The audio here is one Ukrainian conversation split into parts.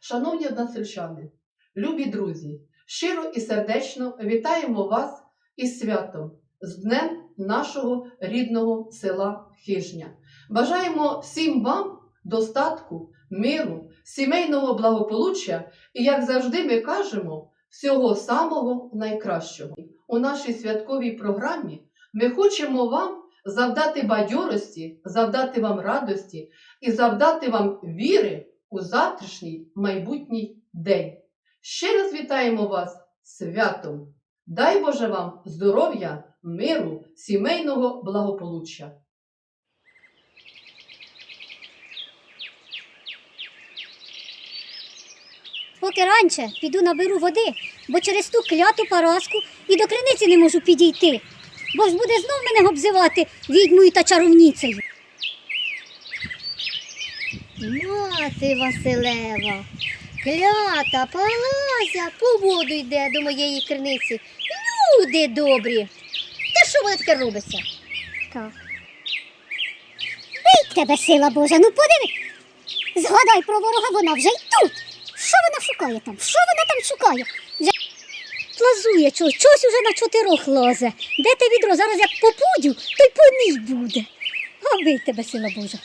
Шановні односельчани, любі друзі, щиро і сердечно вітаємо вас із святом, з Днем нашого рідного села Хижня. Бажаємо всім вам достатку, миру, сімейного благополуччя і, як завжди, ми кажемо, всього самого найкращого. У нашій святковій програмі ми хочемо вам завдати бадьорості, завдати вам радості і завдати вам віри у завтрашній майбутній день. Ще раз вітаємо вас святом! Дай Боже вам здоров'я, миру, сімейного благополуччя! Поки раніше піду наберу води, бо через ту кляту параску і до криниці не можу підійти, бо ж буде знов мене обзивати відьмою та чарівницею. Мати Василева, клята, палазя, по воду йде до моєї криниці. Люди добрі. Та що воно таке робиться? Так. Ей, тебе сила Божа, ну подиви. Згадай про ворога, вона вже й тут. Що вона шукає там? Що вона там шукає? Вже плазує чогось, чогось уже на чотирьох лазе. Де те відро? Зараз як попудю, то й по ній буде. Аби тебе сила Божа.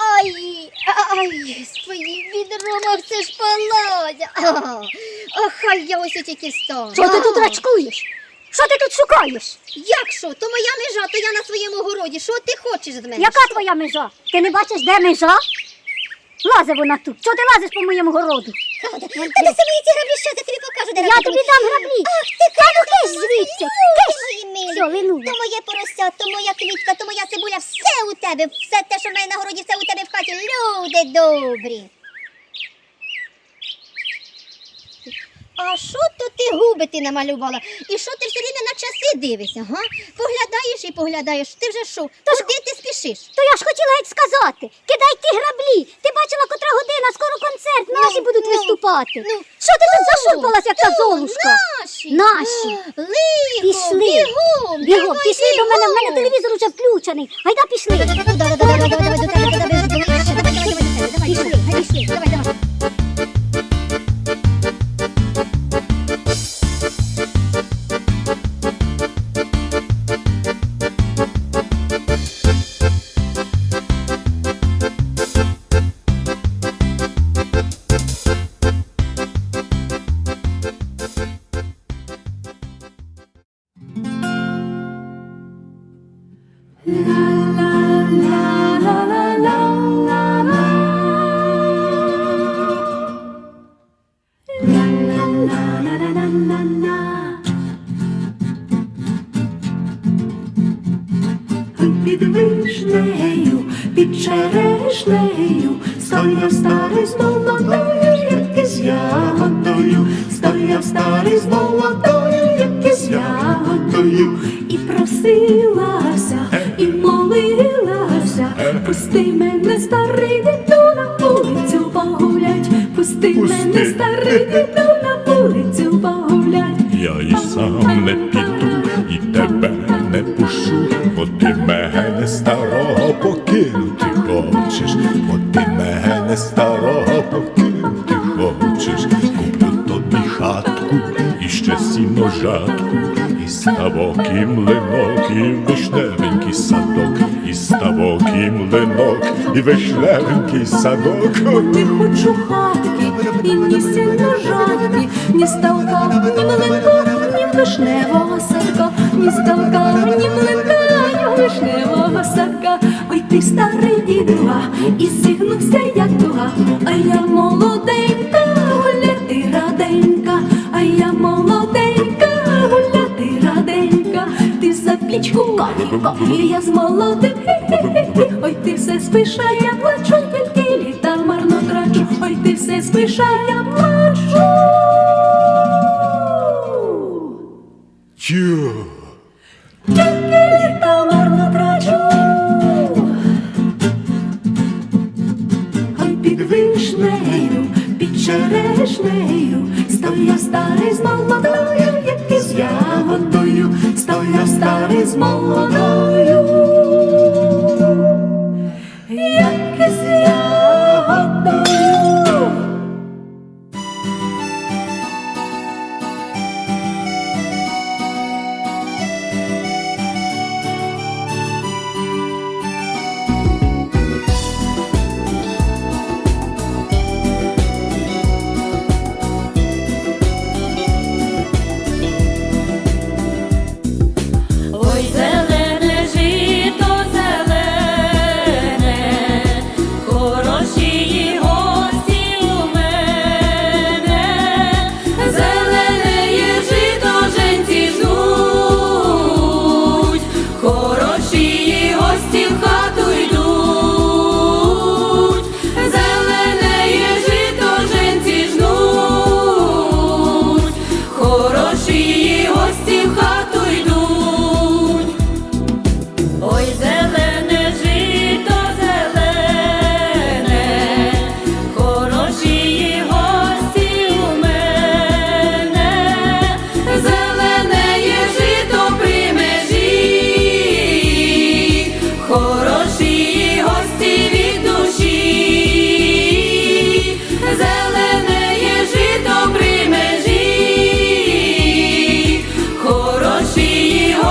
Ай, ай, з твоїм відром, це ж паладя. Ах, хай я ось тільки встану. Що ти тут рачкуєш? Що ти тут шукаєш? Як що? То моя межа, то я на своєму городі. Що ти хочеш з мене? Яка твоя межа? Ти не бачиш, де межа? Лазе вона тут. Чого ти лазиш по моєму городу? Та даси мені ці граблі, що я тобі покажу, де Я тобі дам граблі. Ах, ти Та ну киш звідси. Киш. мої милі. Все, линула. То моє порося, то моя квітка, то моя цибуля, все тебе, все те, що в мене на городі, все у тебе в хаті. Люди добрі. А що то ти губи ти намалювала? І що ти все время на часи дивишся, га? Поглядаєш і поглядаєш. Ти вже що? Куди ти спішиш? То я ж хотіла геть сказати. Кидай ті граблі. Ти бачила, котра година, скоро концерт, наші Ну, будуть ну, виступати. ну, Що ти тут зашурпалась, як та золушка? Наші. Наші. Лихо, Пішли. бігом, Бігом, пішли до мене, в мене телевізор уже включений. Гайда пішли. Вишнею, під черешнею, стояв старий з молодою, як із ягодою, стояв старий з молодою, як із ягодою, і просилася, і молилася, пусти мене, старий діду, на вулицю погулять, пусти мене, старий діду, на старого ти хочеш, куплю тобі хатку, і ще сіножатку, і ставок, і млинок, і вишневенький садок, і ставок, і млинок, і вишневенький садок. Не хочу хатки, і ні сіножатки, ні ні вишневого садка, ні ставка, ні млинка, вишневого садка. Ой ти старий дідуга, і зігнувся як дуга, а я молоденька, гуляти раденька, а я молоденька, гуляти раденька, ти за пічку кавіка, і я з молодим, ой ти все спиш, а я плачу, тільки літа марно трачу, ой ти все спиш, а я плачу. Ой під під черешнею, стояв старий з молодою, як із ягодою, стояв старий з молодою,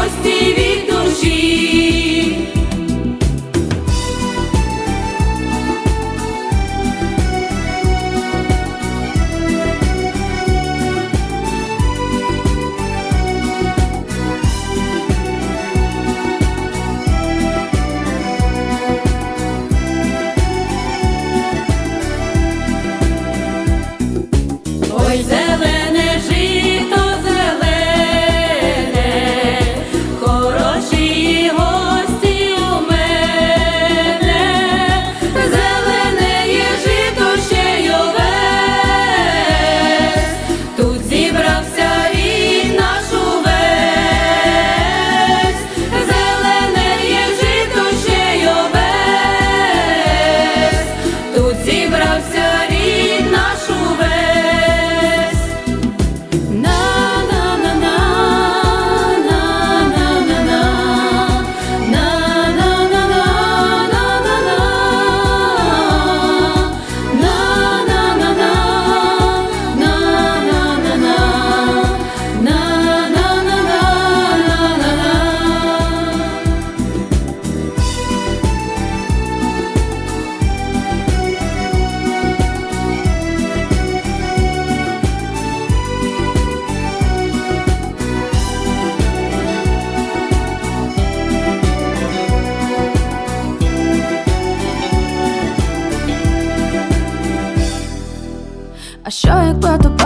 Plus TV.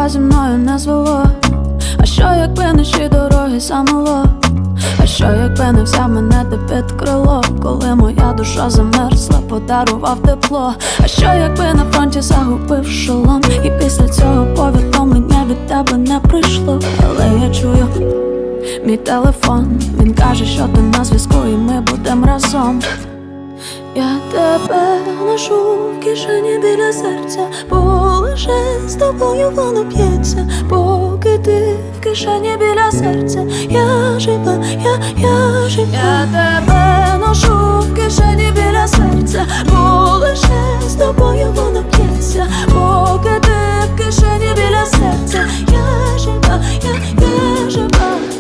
Зі мною не звело? А що якби наші дороги замело? А що якби не взяв мене ти під крило, коли моя душа замерзла, подарував тепло. А що якби на фронті загубив шолом, і після цього повідомлення від тебе не прийшло, але я чую мій телефон, він каже, що ти на зв'язку, і ми будемо разом. Я тебе ношу в кишені біля серця, бо лише з тобою воно п'ється, поки ти в кишені біля серця, я жива, я, я жива. Я тебе ношу в кишені біля серця, бо лише з тобою воно п'ється, поки ти в кишені біля серця, я жива, я, я жива.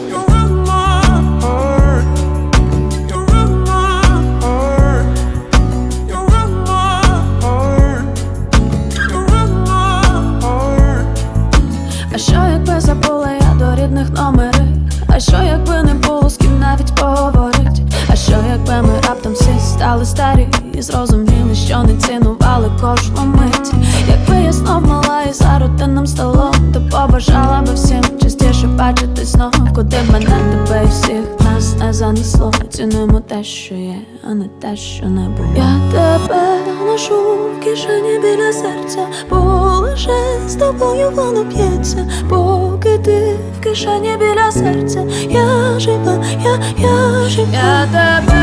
Зрозуміли, що не цінували кожну мить? Якби я мала і за рутинним столом, то побажала би всім частіше бачити знов, куди мене тебе і всіх нас не занесло. Цінуємо те, що є, а не те, що не було. Я тебе ношу в кишені біля серця, бо лише з тобою воно п'ється, поки ти в кишені біля серця, я жива, я, я жива. Я тебе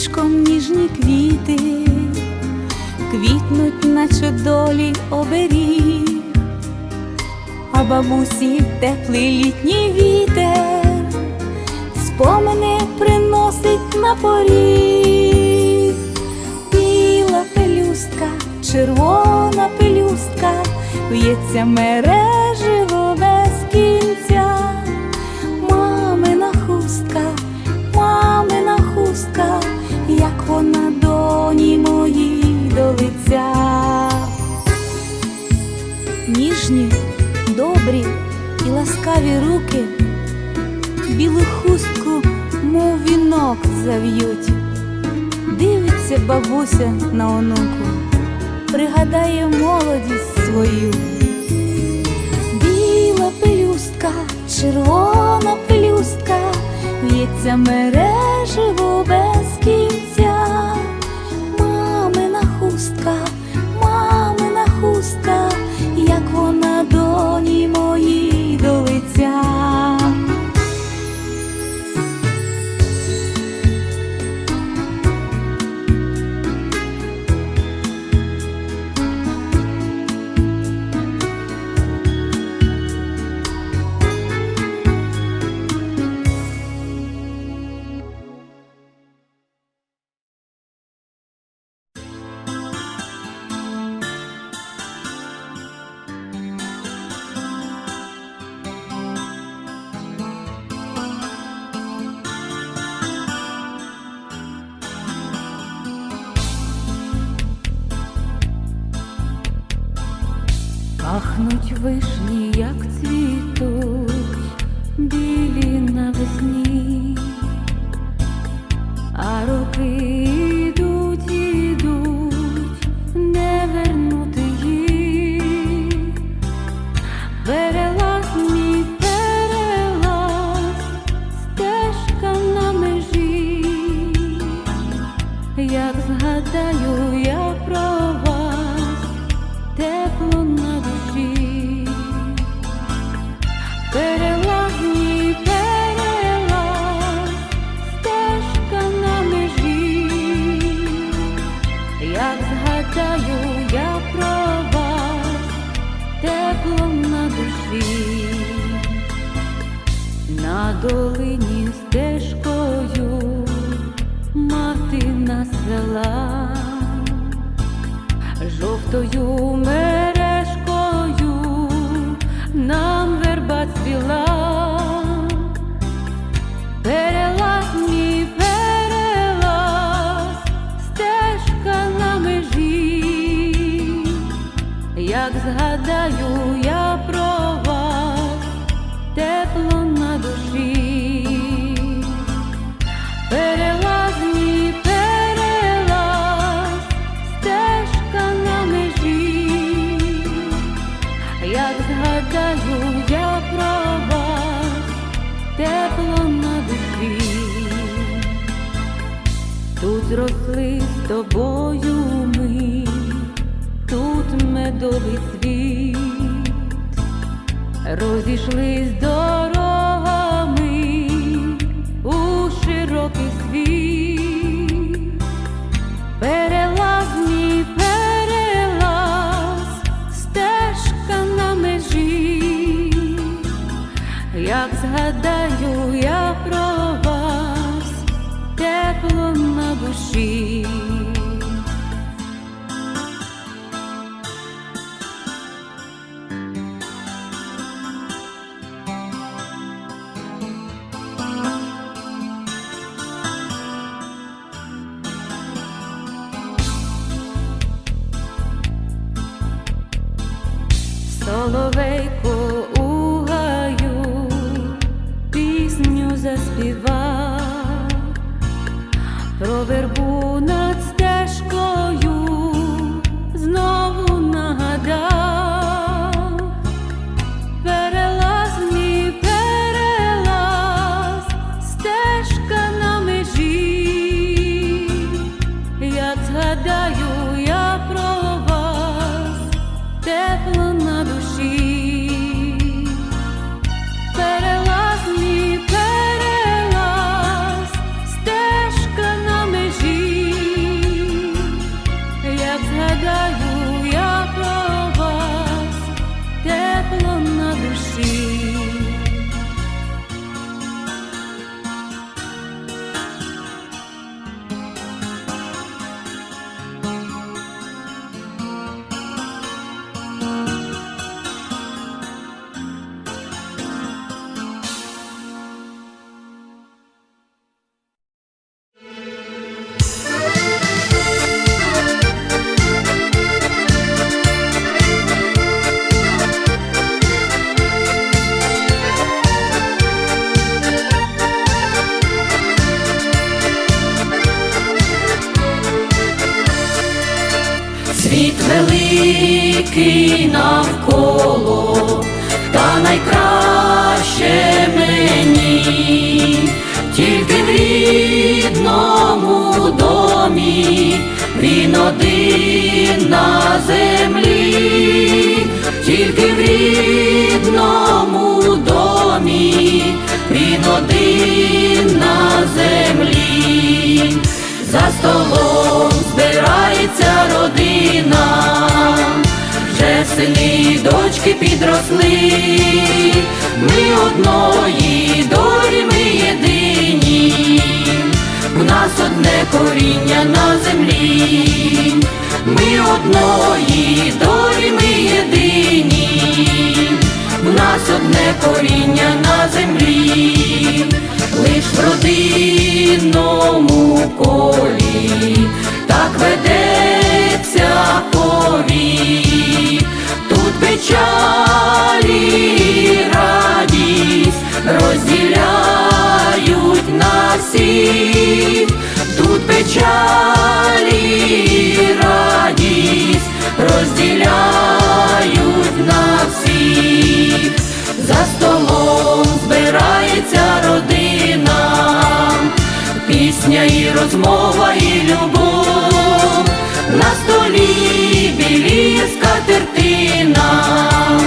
віночком ніжні квіти, квітнуть, наче долі оберіг, а бабусі теплий літній вітер, спомини приносить на поріг, біла пелюстка, червона пелюстка, в'ється мереживо зав'ють. Дивиться бабуся на онуку, пригадає молодість свою. Біла пелюстка, червона пелюстка, в'ється мереживо без кінця. Пахнуть вишні, як цвітуть, білі навесні, жовтою мережкою нам верба цвіла. Перелаз мій стежка на межі, як згадаю я про тобою ми, тут медовий світ, розійшлись Соловейко у гаю пісню заспівав. Про вербу великий навколо, та найкраще мені, тільки в рідному домі, він один на землі, тільки в рідному домі, він один на землі, за столом й дочки підросли, ми одної долі, ми єдині, у нас одне коріння на землі, ми одної долі, ми єдині, у нас одне коріння на землі, лиш в родинному колі, так ведеться печалі і радість розділяють на тут печалі і радість розділяють на за столом збирається родина, пісня і розмова, і любов, на столі білі скатерти скатертина,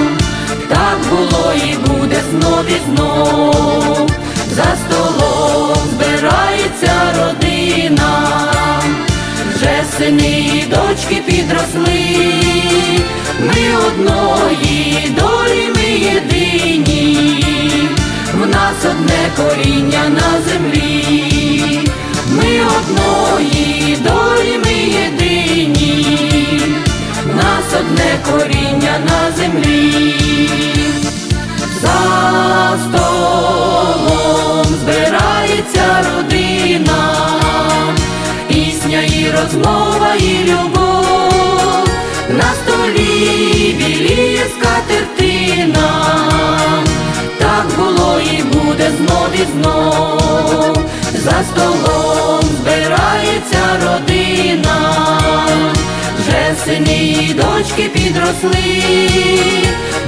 так було і буде знов і знов, за столом збирається родина, вже сини і дочки підросли, землі. За столом збирається родина, пісня і розмова, і любов, на столі білі скатертина, так було і буде знов і знов, за столом і дочки підросли,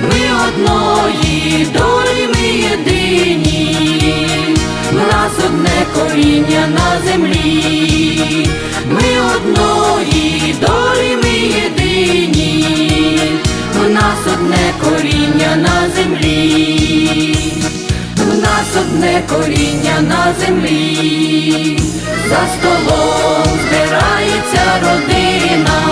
ми одної долі, ми єдині, в нас одне коріння на землі, ми одної долі, ми єдині, в нас одне коріння на землі, в нас одне коріння на землі, за столом збирається родина.